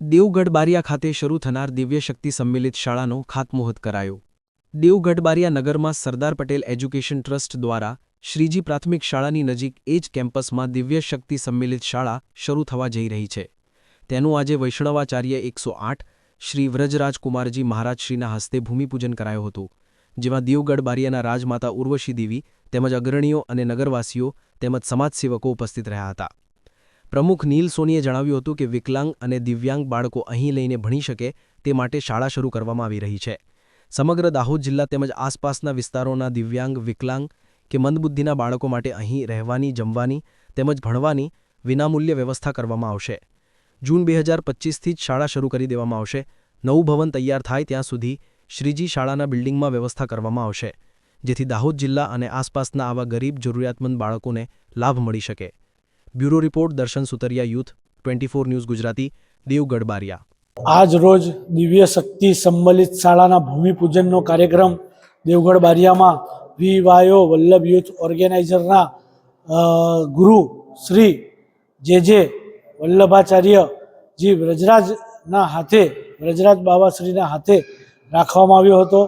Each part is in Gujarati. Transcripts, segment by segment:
દેવગઢ બારિયા ખાતે શરૂ થનાર દિવ્યશક્તિ સંમેલિત શાળાનો ખાતમુહૂર્ત કરાયો. દેવગઢ બારિયા નગરમાં સરદાર પટેલ એજ્યુકેશન ટ્રસ્ટ દ્વારા શ્રીજી પ્રાથમિક શાળાની નજીક એ જ કેમ્પસમાં દિવ્યશક્તિ સંમેલિત શાળા શરૂ થવા જઈ રહી છે. તેનું આજે વૈષ્ણવાચાર્ય એકસો આઠ, શ્રી વ્રજરાજકુમારજી મહારાજશ્રીના હસ્તે ભૂમિપૂજન કરાયું હતું. જેમાં દેવગઢ બારિયાના રાજમાતા ઉર્વશી દેવી તેમજ અગ્રણીઓ અને નગરવાસીઓ તેમજ સમાજસેવકો ઉપસ્થિત રહ્યા હતા. પ્રમુખ નીલ સોનીએ જણાવ્યું હતું કે વિકલાંગ અને દિવ્યાંગ બાળકો અહીં લઈને ભણી શકે તે માટે શાળા શરૂ કરવામાં આવી રહી છે. સમગ્ર દાહોદ જિલ્લા તેમજ આસપાસના વિસ્તારોના દિવ્યાંગ, વિકલાંગ કે મંદબુદ્ધિના બાળકો માટે અહીં રહેવાની, જમવાની તેમજ ભણવાની વિનામૂલ્ય વ્યવસ્થા કરવામાં આવશે. જૂન બે હજાર પચીસથી જ શાળા શરૂ કરી દેવામાં આવશે. નવું ભવન તૈયાર થાય ત્યાં સુધી શ્રીજી શાળાના બિલ્ડિંગમાં વ્યવસ્થા કરવામાં આવશે, જેથી દાહોદ જિલ્લા અને આસપાસના આવા ગરીબ, જરૂરિયાતમંદ બાળકોને લાભ મળી શકે. Bureau report, Darshan Sutariya youth, twenty four news Gujarati Devgadh Baria આજ રોજ દિવ્ય શક્તિ સંમલિત શાળાના ભૂમિપૂજનનો કાર્યક્રમ દેવગઢ બારિયામાં વીવાયો વલ્લભ યુથ ઓર્ગેનાઇઝરના ગુરુ શ્રી જે જે વલ્લભાચાર્યજી વ્રજરાજના હાથે, વ્રજરાજ બાબાશ્રીના હાથે રાખવામાં આવ્યો હતો.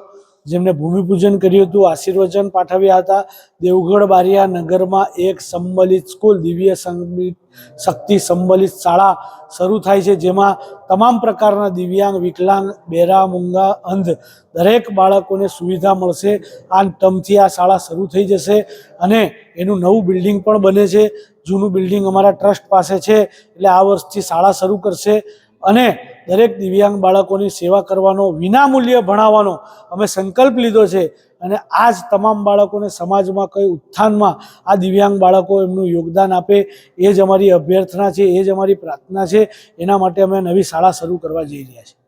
જેમને ભૂમિપૂજન કર્યું હતું, આશીર્વચન પાઠવ્યા હતા. દેવગઢ બારિયા નગરમાં એક સંબલિત સ્કૂલ, દિવ્ય સંમિત શક્તિ સંબલિત શાળા શરૂ થાય છે, જેમાં તમામ પ્રકારના દિવ્યાંગ, વિકલાંગ, બેરા, મૂંગા, અંધ દરેક બાળકોને સુવિધા મળશે. આ ટમથી આ શાળા શરૂ થઈ જશે અને એનું નવું બિલ્ડિંગ પણ બને છે. જૂનું બિલ્ડિંગ અમારા ટ્રસ્ટ પાસે છે, એટલે આ વર્ષથી શાળા શરૂ કરશે. અને દરેક દિવ્યાંગ બાળકોની સેવા કરવાનો, વિનામૂલ્ય ભણાવવાનો અમે સંકલ્પ લીધો છે અને આ જ તમામ બાળકોને સમાજમાં કઈ ઉત્થાનમાં આ દિવ્યાંગ બાળકો એમનું યોગદાન આપે, એ જ અમારી અભ્યર્થના છે, એ જ અમારી પ્રાર્થના છે. એના માટે અમે નવી શાળા શરૂ કરવા જઈ રહ્યા છીએ.